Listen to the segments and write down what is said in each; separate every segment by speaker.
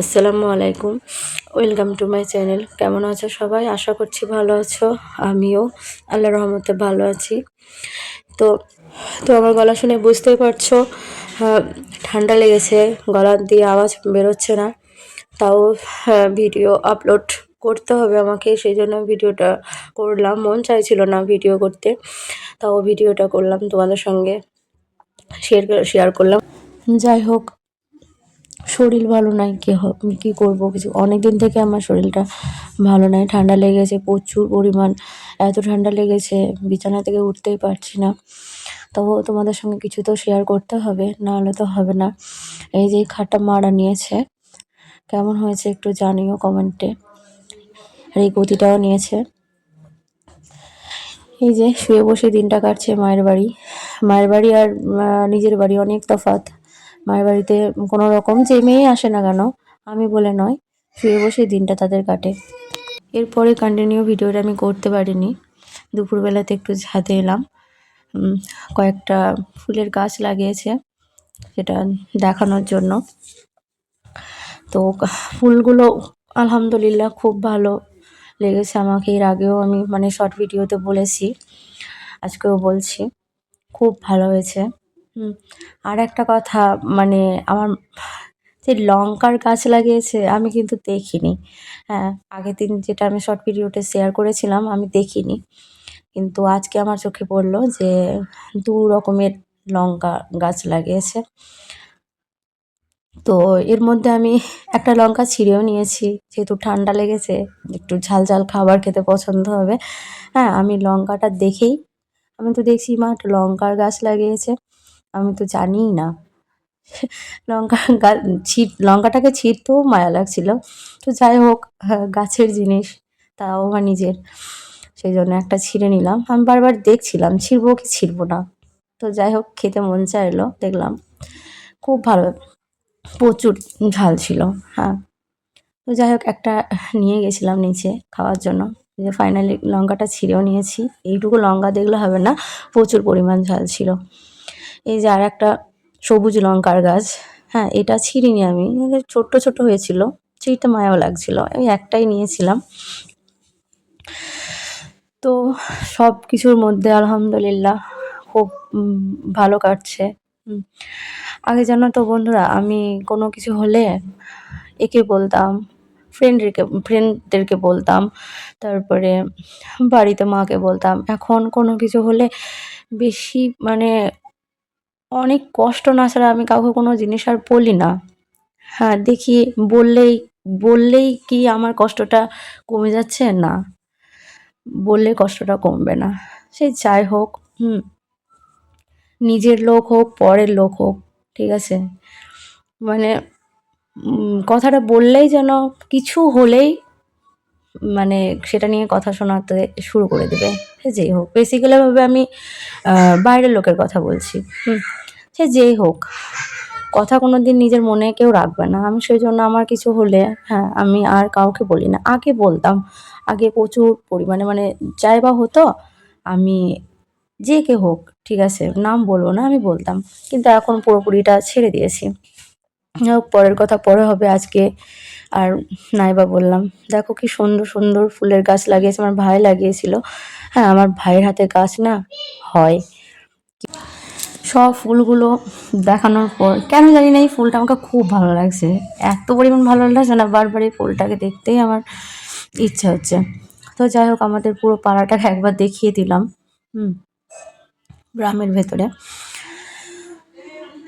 Speaker 1: আসসালামু আলাইকুম। Welcome to my channel কেমন আছো সবাই? আশা করছি ভালো আছো। আমিও আল্লাহ রহমতে ভালো আছি। তো তো আমার গলা শুনে বুঝতেই পারছ ঠান্ডা লেগেছে, গলা দিয়ে আওয়াজ বেরোচ্ছে না। তাও ভিডিও আপলোড করতে হবে আমাকে, সেই জন্য ভিডিওটা করলাম। মন চাইছিল না ভিডিও করতে। তাও ভিডিওটা করলাম তোমাদের সঙ্গে। শেয়ার শেয়ার করলাম। যাই হোক শরীর ভালো নাই, কি কি করব কিছু? অনেক দিন থেকে আমার শরীরটা ভালো নাই, ঠান্ডা লেগেছে প্রচুর পরিমাণ। এত ঠান্ডা লেগেছে, বিছানা থেকে উঠতেই পারছি না। তবু তোমাদের সঙ্গে কিছু তো শেয়ার করতে হবে না হলে তো হবে না। এই যে খাটটা মারা নিয়েছে, কেমন হয়েছে একটু জানিও কমেন্টে। আর এই গতিটাও নিয়েছে। এই যে শুয়ে বসে দিনটা কাটছে মায়ের বাড়ি। মায়ের বাড়ি আর নিজের বাড়ি অনেক তফাৎ। মায়ের বাড়িতে কোনো রকম যে মেয়ে আসে না কেন, আমি বলে নয়, শুয়ে বসে দিনটা তাদের কাটে। এরপরে কন্টিনিউ ভিডিওটা আমি করতে পারিনি। দুপুরবেলাতে একটু ছাদে এলাম। কয়েকটা ফুলের গাছ লাগিয়েছে সেটা দেখানোর জন্য। তো ফুলগুলো আলহামদুলিল্লাহ খুব ভালো লেগেছে আমাকে। এর আগেও আমি মানে শর্ট ভিডিওতে বলেছি, আজকেও বলছি, খুব ভালো হয়েছে। আর একটা কথা মানে আমার যে লঙ্কার গাছ লাগিয়েছে, আমি কিন্তু দেখিনি। হ্যাঁ আগের দিন যেটা আমি শর্ট ভিডিওতে শেয়ার করেছিলাম, আমি দেখিনি। কিন্তু আজকে আমার চোখে পড়ল যে দু রকমের লঙ্কা গাছ লাগিয়েছে। তো এর মধ্যে আমি একটা লঙ্কা ছিঁড়েও নিয়েছি, যেহেতু ঠান্ডা লেগেছে, একটু ঝাল ঝাল খাবার খেতে পছন্দ হবে। হ্যাঁ আমি লঙ্কাটা দেখেই, আমি তো দেখছি, মা লঙ্কার গাছ লাগিয়েছে। আমি তো জানিই না। লঙ্কা ছিট লঙ্কাটাকে ছিঁড়তেও মায়া লাগছিল। তো যাই হোক হ্যাঁ, গাছের জিনিস তাও আমার নিজের। সেই জন্য একটা ছিঁড়ে নিলাম। আমি বারবার দেখছিলাম ছিঁড়বো কি ছিঁড়বো না। তো যাই হোক খেতে মন চাইলো দেখলাম খুব ভালো প্রচুর ঝাল ছিল হ্যাঁ। তো যাই হোক একটা নিয়ে গেছিলাম নিচে খাওয়ার জন্য। যে ফাইনালি লঙ্কাটা ছিঁড়েও নিয়েছি। এইটুকু লঙ্কা দেখলে হবে না প্রচুর পরিমাণ ঝাল ছিল। এই যে আর একটা সবুজ লঙ্কার গাছ হ্যাঁ এটা ছিঁড়িনি আমি ছোট্ট ছোট হয়েছিল, ছিঁড়তে মায়াও লাগছিল, আমি একটাই নিয়েছিলাম। তো সব কিছুর মধ্যে আলহামদুলিল্লাহ খুব ভালো কাটছে। আগে জানো তো বন্ধুরা, আমি কোনো কিছু হলে একে বলতাম ফ্রেন্ডদেরকে ফ্রেন্ডদেরকে বলতাম, তারপরে বাড়িতে মাকে বলতাম। এখন কোনো কিছু হলে বেশি মানে অনেক কষ্ট না ছাড়া আমি কাউকে কোনো জিনিস আর বলি না। হ্যাঁ দেখি বললেই বললেই কি আমার কষ্টটা কমে যাচ্ছে? না। বললে কষ্টটা কমবে না। সে যাই হোক, হুম। নিজের লোক হোক, পরের লোক হোক, ঠিক আছে? মানে কথাটা বললেই যেন কিছু হলেই মানে সেটা নিয়ে কথা শোনাতে শুরু করে দেবে। যেই হোক। বেসিক্যালিভাবে আমি বাইরের লোকের কথা বলছি। হুম। সে যেই হোক। কথা কোনো দিন নিজের মনে কেউ রাখবে না। আমি সেই জন্য আমার কিছু হলে হ্যাঁ আমি আর কাউকে বলি না। আগে বলতাম। আগে প্রচুর পরিমাণে মানে যাই বা হতো আমি যে কে হোক ঠিক আছে নাম বলব না আমি বলতাম। কিন্তু এখন পুরোপুরিটা ছেড়ে দিয়েছি। হোক পরের কথা পরে হবে আজকে। আর নাইবা বললাম, দেখো কি সুন্দর সুন্দর ফুলের গাছ লাগিয়েছে, আমার ভাই লাগিয়েছিল। হ্যাঁ আমার ভাইয়ের হাতে গাছ না হয়। সব ফুলগুলো দেখানোর পর, কেন জানি না এই ফুলটা আমাকে খুব ভালো লাগছে। এত পরিমাণ ভালো লাগছে না, বারবার এই ফুলটাকে দেখতেই আমার ইচ্ছা হচ্ছে। তো যাই হোক আমাদের পুরো পাড়াটাকে একবার দেখিয়ে দিলাম, হুম, গ্রামের ভেতরে।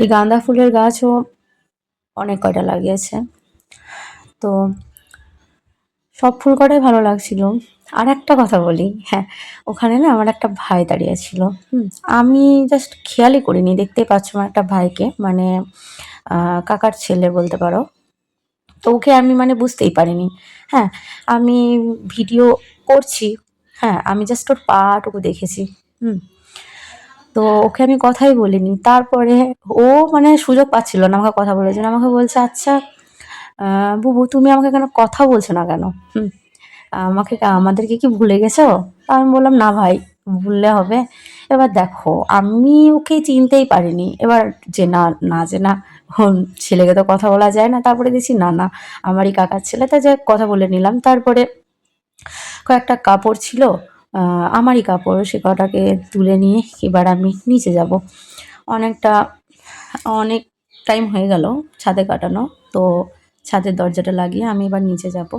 Speaker 1: এই গাঁদা ফুলের গাছও অনেক কয়টা লাগিয়েছে। তো সব ফুল কটাই ভালো লাগছিল। আর একটা কথা বলি হ্যাঁ ওখানে না আমার একটা ভাই দাঁড়িয়ে ছিল হুম, আমি জাস্ট খেয়ালই করিনি, দেখতেই পাচ্ছ আমার একটা ভাইকে মানে কাকার ছেলে বলতে পারো। তো ওকে আমি মানে বুঝতেই পারিনি। হ্যাঁ আমি ভিডিও করছি হ্যাঁ আমি জাস্ট ওর পাটুকু দেখেছি। হুম তো ওকে আমি কথাই বলিনি। তারপরে ও মানে সুযোগ পাচ্ছিল না আমাকে কথা বলার জন্য। আমাকে বলছে আচ্ছা বুবু, তুমি আমাকে কেন কথা বলছো না কেন? আমাকে আমাদেরকে কি ভুলে গেছো? আমি বললাম, না ভাই, ভুললে হবে। এবার দেখো, আমি ওকে চিনতেই পারিনি। এবার যে না না যে না ছেলেকে তো কথা বলা যায় না। তারপরে দেখছি, না না, আমারই কাকার ছেলে। তা যাই কথা বলে নিলাম। তারপরে কয়েকটা কাপড় ছিল আমারই কাপড়, সে কটাকে তুলে নিয়ে এবার আমি নিচে যাব। অনেকটা, অনেক টাইম হয়ে গেল ছাদে কাটানো, তো ছাদের দরজাটা লাগিয়ে আমি এবার নিচে যাব।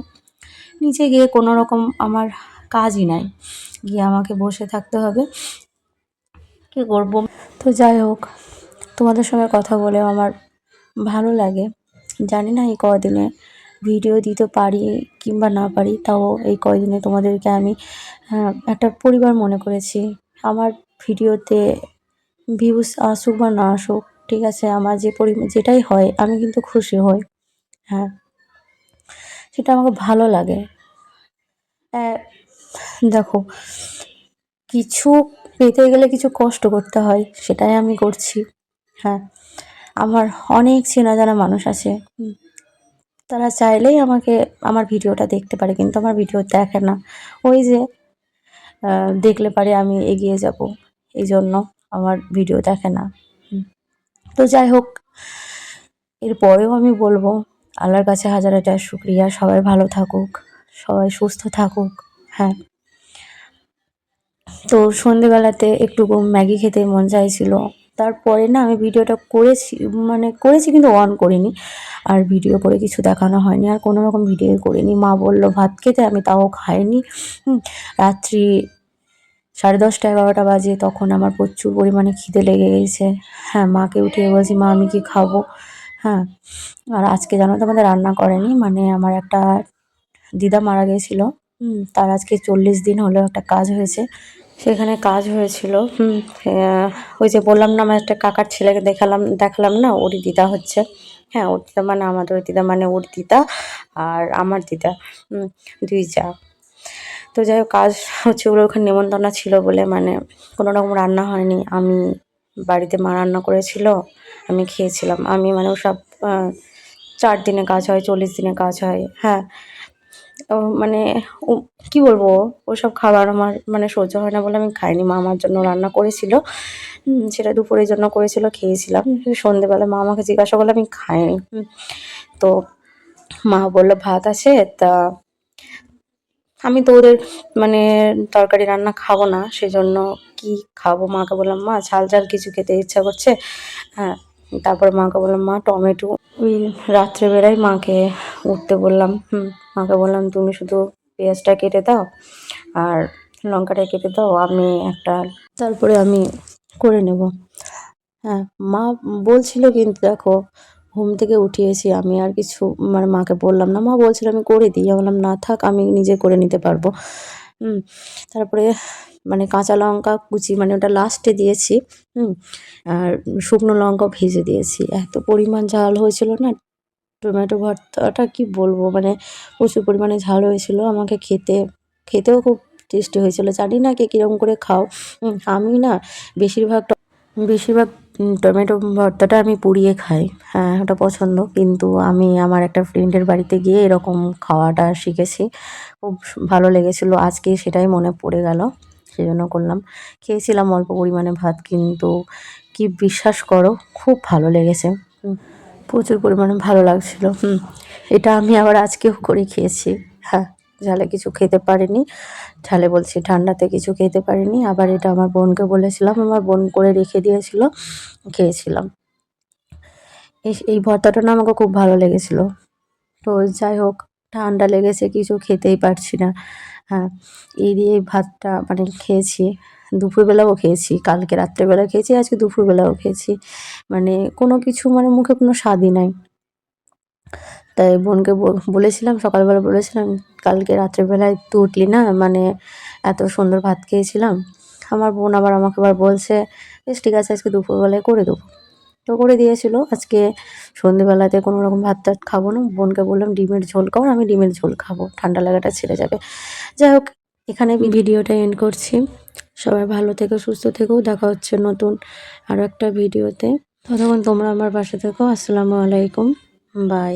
Speaker 1: নিচে গিয়ে কোনো রকম আমার কাজই নাই। গিয়ে আমাকে বসে থাকতে হবে। কী করব? তো যাই হোক, তোমাদের সঙ্গে কথা বলে আমার ভালো লাগে। জানি না এই কদিনে ভিডিও দিতে পারি কিংবা না পারি তাও এই কয়দিনে তোমাদেরকে আমি আহ, একটা পরিবার মনে করেছি। আমার ভিডিওতে ভিউজ আসুক বা না আসুক ঠিক আছে আমার যে পরি যেটাই হয় আমি কিন্তু খুশি হই। হ্যাঁ সেটা আমাকে ভালো লাগে। দেখো কিছু পেতে গেলে কিছু কষ্ট করতে হয় সেটাই আমি করছি। হ্যাঁ আমার অনেক চেনা জানা মানুষ আছে তারা চাইলেই আমাকে, আমার ভিডিওটা দেখতে পারে, কিন্তু আমার ভিডিও দেখে না। ওই যে দেখলে পারে আমি এগিয়ে যাব এই জন্য আমার ভিডিও দেখে না। তো যাই হোক, এরপরেও আমি বলব, আল্লাহর কাছে হাজার হাজার শুক্রিয়া, সবাই ভালো থাকুক, সবাই সুস্থ থাকুক হ্যাঁ। তো সন্ধেবেলাতে একটু ম্যাগি খেতে মন চাইছিল তারপরে না আমি ভিডিওটা করেছি মানে করেছি কিন্তু অন করিনি। আর ভিডিও করে কিছু দেখানো হয়নি, আর কোনো রকম ভিডিও করিনি। মা বলল, ভাত খেতে আমি তাও খাইনি। রাত্রি সাড়ে দশটা, এগারোটা বাজে, তখন আমার প্রচুর পরিমাণে খিদে লেগে গেছে। হ্যাঁ মাকে উঠিয়ে বলছি, মা, আমি কি খাব? হ্যাঁ আর আজকে জানো তো আমাদের রান্না করেনি মানে আমার একটা দিদা মারা গেছিল। তার আজকে চল্লিশ দিন হলো একটা কাজ হয়েছে। সেখানে কাজ হয়েছিল। ওই যে বললাম না আমার একটা কাকার ছেলেকে দেখালাম দেখালাম না ওরই দিদা হচ্ছে। হ্যাঁ ওর দিদা মানে আমাদের ওর দিদা মানে ওর দিদা আর আমার দিদা দুই যা। তো যাই হোক কাজ হচ্ছে ওগুলো ওখানে নেমন্তন্ন ছিল বলে মানে কোনো রকম রান্না হয়নি। আমি বাড়িতে মা রান্না করেছিল আমি খেয়েছিলাম। আমি মানে ওসব চার দিনে কাজ হয় চল্লিশ দিনে কাজ হয়। হ্যাঁ মানে কী বলব, ওসব খাবার আমার মানে সহ্য হয় না বলে আমি খাইনি। মা আমার জন্য রান্না করেছিল। সেটা দুপুরের জন্য করেছিল, খেয়েছিলাম। সন্ধেবেলা মা আমাকে জিজ্ঞাসা করলে, আমি খাইনি। তো মা বলল, ভাত আছে, তা আমি তো ওদের মানে তরকারি রান্না খাব না, সেজন্য কি খাব? মাকে বললাম, মা, ঝাল ঝাল কিছু খেতে ইচ্ছা করছে। হ্যাঁ তারপরে মাকে বললাম, মা, টমেটো ওই রাত্রেবেলায় মাকে উঠতে বললাম, হুম, মাকে বললাম তুমি শুধু পেঁয়াজটা কেটে দাও আর লঙ্কাটা কেটে দাও, আমি একটা তারপরে আমি করে নেব। হ্যাঁ মা বলছিল কিন্তু দেখো, ঘুম থেকে উঠিয়েছি, আমি আর কিছু মানে মাকে বললাম না, মা বলছিল আমি করে দিই বললাম না থাক, আমি নিজে করে নিতে পারব। হুম, তারপরে কাঁচা লঙ্কা কুচি মানে ওটা লাস্টে দিয়েছি, হুম, আর শুকনো লঙ্কাও ভেজে দিয়েছি। এত পরিমাণ ঝাল হয়েছিল না, টমেটো ভর্তাটা কি বলব মানে প্রচুর পরিমাণে ঝাল হয়েছিল, আমাকে খেতে, খেতেও খুব টেস্টি হয়েছিল। জানি না কে কীরকম করে খাও আমি না বেশিরভাগ বেশিরভাগ টমেটো ভর্তাটা আমি পুড়িয়ে খাই। হ্যাঁ ওটা পছন্দ, কিন্তু আমি আমার একটা ফ্রেন্ডের বাড়িতে গিয়ে এরকম খাওয়াটা শিখেছি। খুব ভালো লেগেছিলো, আজকে সেটাই মনে পড়ে গেল। সেই জন্য করলাম। খেয়েছিলাম অল্প পরিমাণে ভাত, কিন্তু কি বিশ্বাস করো, খুব ভালো লেগেছে। প্রচুর পরিমাণে ভালো লাগছিল। এটা আমি আবার আজকেও করে খেয়েছি। হ্যাঁ ঝালে কিছু খেতে পারিনি। ঝালে বলছি ঠান্ডাতে কিছু খেতে পারিনি। আবার এটা আমার বোনকে বলেছিলাম, আমার বোন করে রেখে দিয়েছিল, খেয়েছিলাম। এই এই ভর্তাটা না আমাকে খুব ভালো লেগেছিল। তো যাই হোক, ঠান্ডা লেগেছে, কিছু খেতেই পারছি না। হ্যাঁ এই দিয়ে ভাতটা মানে খেয়েছি। দুপুরবেলাও খেয়েছি, কালকে রাত্রেবেলা খেয়েছি, আজকে দুপুরবেলাও খেয়েছি। মানে কোনো কিছু মানে মুখে কোনো স্বাদই নাই। তাই বোনকে বলেছিলাম, সকালবেলা বলেছিলাম, কালকে রাত্রেবেলায় তুই উঠলি না মানে এত সুন্দর ভাত খেয়েছিলাম। আমার বোন আবার আমাকে আবার বলছে, বেশ ঠিক আছে, আজকে দুপুরবেলায় করে দেবো। করে দিয়েছিল। আজকে সন্ধেবেলাতে কোনো রকম ভাত টাত খাব না। বোনকে বললাম, ডিমের ঝোল খাও আমি ডিমের ঝোল খাব। ঠান্ডা লাগাটা ছেড়ে যাবে। যাই হোক, এখানে ভিডিওটা এন্ড করছি। সবাই ভালো থেকে, সুস্থ থেকেও দেখা হচ্ছে নতুন আরও একটা ভিডিওতে। ততক্ষণ তোমরা আমার পাশে থেকো। আসসালামু আলাইকুম। বাই।